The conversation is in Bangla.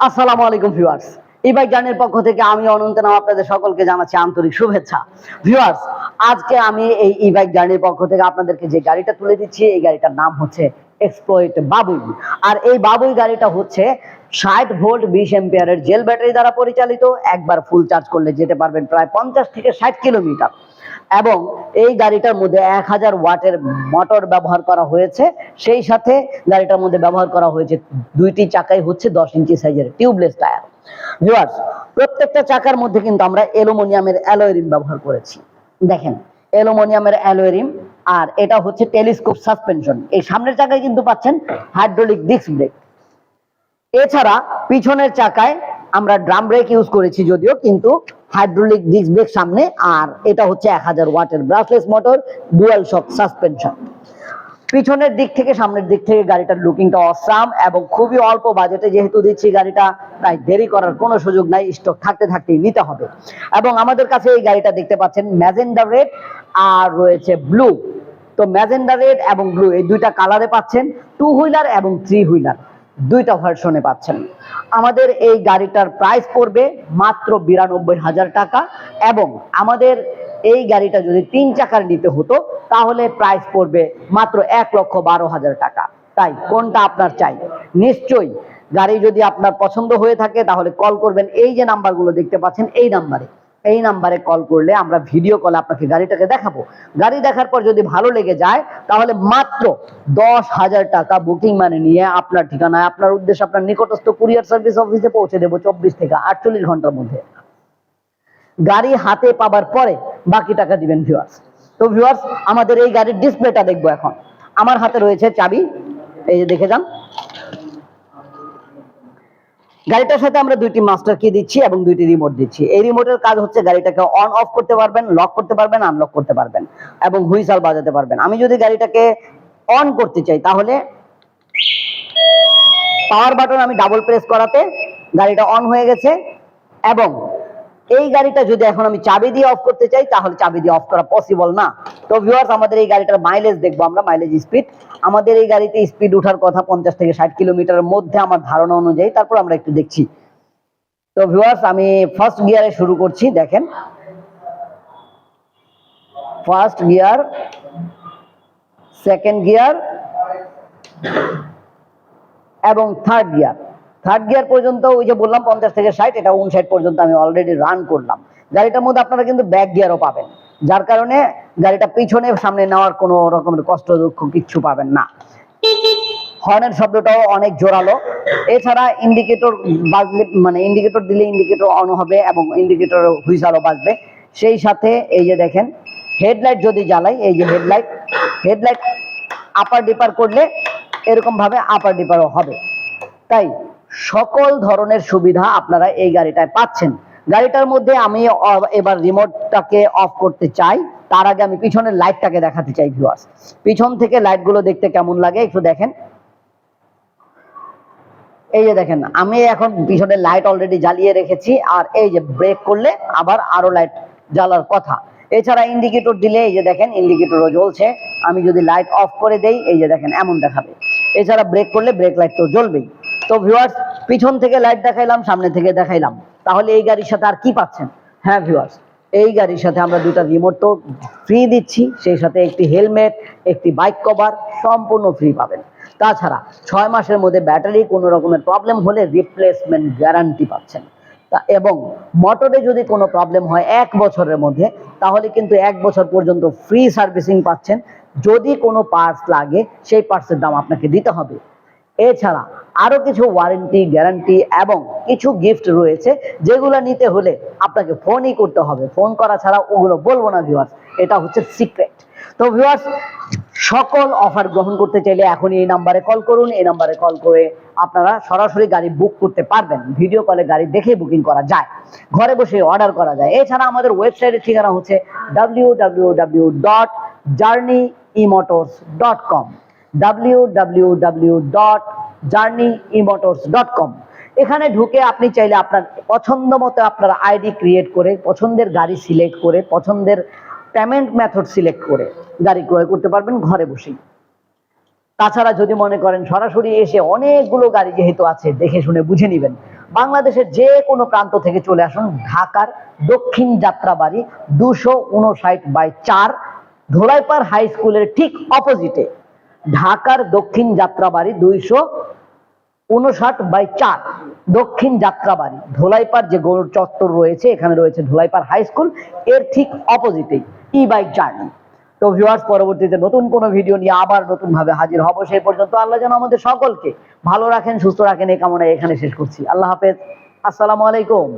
আসসালামু আলাইকুম ভিউয়ার্স। এই বাইক পক্ষ থেকে আমি অনন্ত নাম আপনাদের সকলকে জানাচ্ছি আন্তরিক শুভেচ্ছা। ভিউয়ার্স, আজকে আমি এই ই বাইক জার্নির পক্ষ থেকে আপনাদেরকে যে গাড়িটা তুলে দিচ্ছি, এই গাড়িটার নাম হচ্ছে এক্সপ্লয়েট বাবুই। আর এই বাবুই গাড়িটা হচ্ছে ষাট ভোল্ট বিশ এম্পিয়ারের জেল ব্যাটারি দ্বারা পরিচালিত। একবার ফুল চার্জ করলে যেতে পারবেন প্রায় পঞ্চাশ থেকে ষাট কিলোমিটার। এবং এই গাড়িটার মধ্যে এক হাজার ওয়াটের মোটর ব্যবহার করা হয়েছে। সেই সাথে গাড়িটার মধ্যে ব্যবহার করা হয়েছে দুইটি চাকাই হচ্ছে দশ ইঞ্চি সাইজের টিউবলেস টায়ার। ভিউয়ার্স প্রত্যেকটা চাকার মধ্যে কিন্তু আমরা অ্যালুমিনিয়ামের অ্যালয় রিম ব্যবহার করেছি। দেখেন, অ্যালুমিনিয়ামের অ্যালয় রিম আর এটা হচ্ছে টেলিস্কোপ সাসপেনশন। এই সামনের চাকায় কিন্তু পাচ্ছেন হাইড্রোলিক ডিস্ক ব্রেক। এছাড়া পিছনের চাকায় আমরা ড্রাম ব্রেক ইউজ করেছি যদিও, কিন্তু হাইড্রোলিক ডিস্ক ব্রেক সামনে, আর এটা হচ্ছে এক হাজার ওয়াটের brushless motor, dual shock suspension. পিছনের দিক থেকে সামনের দিক থেকে গাড়িটার লুকিংটা অসাম, এবং খুবই অল্প বাজেটে যেহেতু দিচ্ছি গাড়িটা, তাই দেরি করার কোনো সুযোগ নাই, স্টক থাকতে থাকতেই নিতে হবে। এবং আমাদের কাছে এই গাড়িটা দেখতে পাচ্ছেন, ম্যাজেন্ডা রেড, আর রয়েছে ব্লু। তো ম্যাজেন্ডা রেড এবং ব্লু, এই দুইটা কালারে পাচ্ছেন, টু হুইলার এবং থ্রি হুইলার। দুইটা ভার্সনে পাচ্ছেন। আমাদের এই গাড়িটার প্রাইস পড়বে মাত্র বিরানব্বই হাজার টাকা এবং আমাদের এই গাড়িটা যদি তিন চাকার নিতে হতো, তাহলে প্রাইস পড়বে মাত্র এক লক্ষ বারো হাজার টাকা। তাই কোনটা আপনার চাই? নিশ্চয়ই গাড়ি যদি আপনার পছন্দ হয়ে থাকে, তাহলে কল করবেন। এই যে নাম্বারগুলো দেখতে পাচ্ছেন, এই নাম্বারে এই নাম্বারে কল করলে আমরা ভিডিও কলে আপনাকে গাড়িটাকে দেখাবো। গাড়ি দেখার পর যদি ভালো লেগে যায়, তাহলে মাত্র দশ হাজার টাকা বুকিং মানে নিয়ে আপনার ঠিকানায়, আপনার উদ্দেশ্যে আপনার নিকটস্থ কুরিয়ার সার্ভিস অফিসে পৌঁছে দেবো চব্বিশ থেকে আটচল্লিশ ঘণ্টার মধ্যে। গাড়ি হাতে পাবার পরে বাকি টাকা দিবেন ভিউয়ার্স তো ভিউয়ার্স আমাদের এই গাড়ির ডিসপ্লেটা দেখব এখন। আমার হাতে রয়েছে চাবি। এই যে দেখে যান। গাড়িটার সাথে আমরা দুইটি মাস্টার কি দিচ্ছি এবং দুইটি রিমোট দিচ্ছি। এই রিমোটের কাজ হচ্ছে গাড়িটাকে অন অফ করতে পারবেন লক করতে পারবেন আনলক করতে পারবেন এবং হুইসাল বাজাতে পারবেন। আমি যদি গাড়িটাকে অন করতে চাই, তাহলে পাওয়ার বাটন আমি ডাবল প্রেস করাতে গাড়িটা অন হয়ে গেছে এবং এই গাড়িটা যদি এখন আমি চাবি দিয়ে অফ করতে চাই, তাহলে চাবি দিয়ে অফ করা পসিবল না। তো ভিউয়ার্স আমাদের এই গাড়িটার মাইলেজ দেখব আমরা মাইলেজ স্পিড আমাদের এই গাড়িতে স্পিড ওঠার কথা পঞ্চাশ থেকে ষাট কিলোমিটারের মধ্যে আমার ধারণা অনুযায়ী। তারপর আমরা একটু দেখছি। তো ভিউয়ার্স আমি ফার্স্ট গিয়ারে শুরু করছি, দেখেন। ফার্স্ট গিয়ার সেকেন্ড গিয়ার এবং থার্ড গিয়ার থার্ড গিয়ার পর্যন্ত ওই যে বললাম পঞ্চাশ থেকে ষাট, এটা উনষাট পর্যন্ত আমি অলরেডি রান করলাম। গাড়িটার মধ্যে আপনারা কিন্তু ব্যাক গিয়ারও পাবেন। যার কারণে গাড়িটা পিছনে সামনে নেওয়ার কোনো রকমের কষ্ট দুঃখ কিচ্ছু পাবেন না। হর্নের শব্দটাও অনেক জোরালো। এছাড়া ইন্ডিকেটর বাজলে মানে ইন্ডিকেটর দিলে ইন্ডিকেটর অন হবে এবং ইন্ডিকেটর হুইসালও বাজবে। সেই সাথে এই যে দেখেন হেডলাইট যদি জ্বালাই, এই যে হেডলাইট হেডলাইট আপার ডিপার করলে এরকমভাবে আপার ডিপারও হবে। তাই সকল ধরনের সুবিধা আপনারা এই গাড়িটায় পাচ্ছেন। গাড়িটার মধ্যে আমি এবার রিমোটটাকে অফ করতে চাই। তার আগে আমি পিছনের লাইটটাকে দেখাতে চাই ভিউয়ার্স পিছন থেকে লাইটগুলো দেখতে কেমন লাগে একটু দেখেন। এই যে দেখেন, আমি এখন পিছনের লাইট অলরেডি জ্বালিয়ে রেখেছি, আর এই যে ব্রেক করলে আবার আরও লাইট জ্বালার কথা। এছাড়া ইন্ডিকেটর দিলে, এই যে দেখেন ইন্ডিকেটরও জ্বলছে। আমি যদি লাইট অফ করে দেই, এই যে দেখেন, এমন দেখাবে। এছাড়া ব্রেক করলে ব্রেক লাইট তো জ্বলবেই। তো ভিউয়ার্স পিছন থেকে লাইট দেখাইলাম, সামনে থেকে দেখাইলাম। তাহলে এই গাড়ির সাথে আর কি পাচ্ছেন? হ্যাঁ ভিউয়ার্স এই গাড়ির সাথে আমরা দুটা রিমোট তো ফ্রি দিচ্ছি, সেই সাথে একটি হেলমেট একটি বাইক কভার সম্পূর্ণ ফ্রি পাবেন। তাছাড়া ছয় মাসের মধ্যে ব্যাটারি কোনো রকমের প্রবলেম হলে রিপ্লেসমেন্ট গ্যারান্টি পাচ্ছেন। এবং মোটরে যদি কোনো প্রবলেম হয় এক বছরের মধ্যে, তাহলে কিন্তু এক বছর পর্যন্ত ফ্রি সার্ভিসিং পাচ্ছেন। যদি কোনো পার্টস লাগে, সেই পার্টসের দাম আপনাকে দিতে হবে। এছাড়া আরও কিছু ওয়ারেন্টি গ্যারান্টি এবং কিছু গিফট রয়েছে যেগুলো নিতে হলে আপনাকে ফোনই করতে হবে। ফোন করা ছাড়া ওগুলো বলব না ভিউয়ার্স এটা হচ্ছে সিক্রেট তো ভিউয়ার্স সকল অফার গ্রহণ করতে চাইলে এখনই এই নাম্বারে কল করুন। এই নাম্বারে কল করে আপনারা সরাসরি গাড়ি বুক করতে পারবেন। ভিডিও কলে গাড়ি দেখে বুকিং করা যায়। ঘরে বসে অর্ডার করা যায়। এছাড়া আমাদের ওয়েবসাইটের ঠিকানা হচ্ছে W W W dot journey emotors dot com W W W dot journey emotors dot com এখানে ঢুকে আপনি চাইলে আপনার পছন্দ মতো আপনার আইডি ক্রিয়েট করে, পছন্দের গাড়ি সিলেক্ট করে, পছন্দের পেমেন্ট মেথড সিলেক্ট করে গাড়ি ক্রয় করতে পারবেন ঘরে বসেই। তাছাড়া যদি মনে করেন সরাসরি এসে অনেকগুলো গাড়ি যেহেতু আছে, দেখে শুনে বুঝে নেবেন, বাংলাদেশের যে কোনো প্রান্ত থেকে চলে আসুন ঢাকার দক্ষিণ যাত্রাবাড়ি দুশো উনষাট বাই চার, ধোলাইপাড় হাই স্কুলের ঠিক অপোজিটে ঢাকার দক্ষিণ যাত্রাবাড়ি দুইশো উনষাট বাই চার, দক্ষিণ যাত্রাবাড়ি, ধোলাইপাড় যে গৌর চত্বর রয়েছে, এখানে রয়েছে ধোলাইপাড় হাই স্কুল, এর ঠিক অপোজিটে ই বাইক জার্নি। তো ভিউয়ার্স পরবর্তীতে নতুন কোনো ভিডিও নিয়ে আবার নতুন ভাবে হাজির হব, সেই পর্যন্ত আল্লাহ যেন আমাদের সকলকে ভালো রাখেন, সুস্থ রাখেন, এই কামনায় এখানে শেষ করছি। আল্লাহ হাফেজ। আসসালামু আলাইকুম।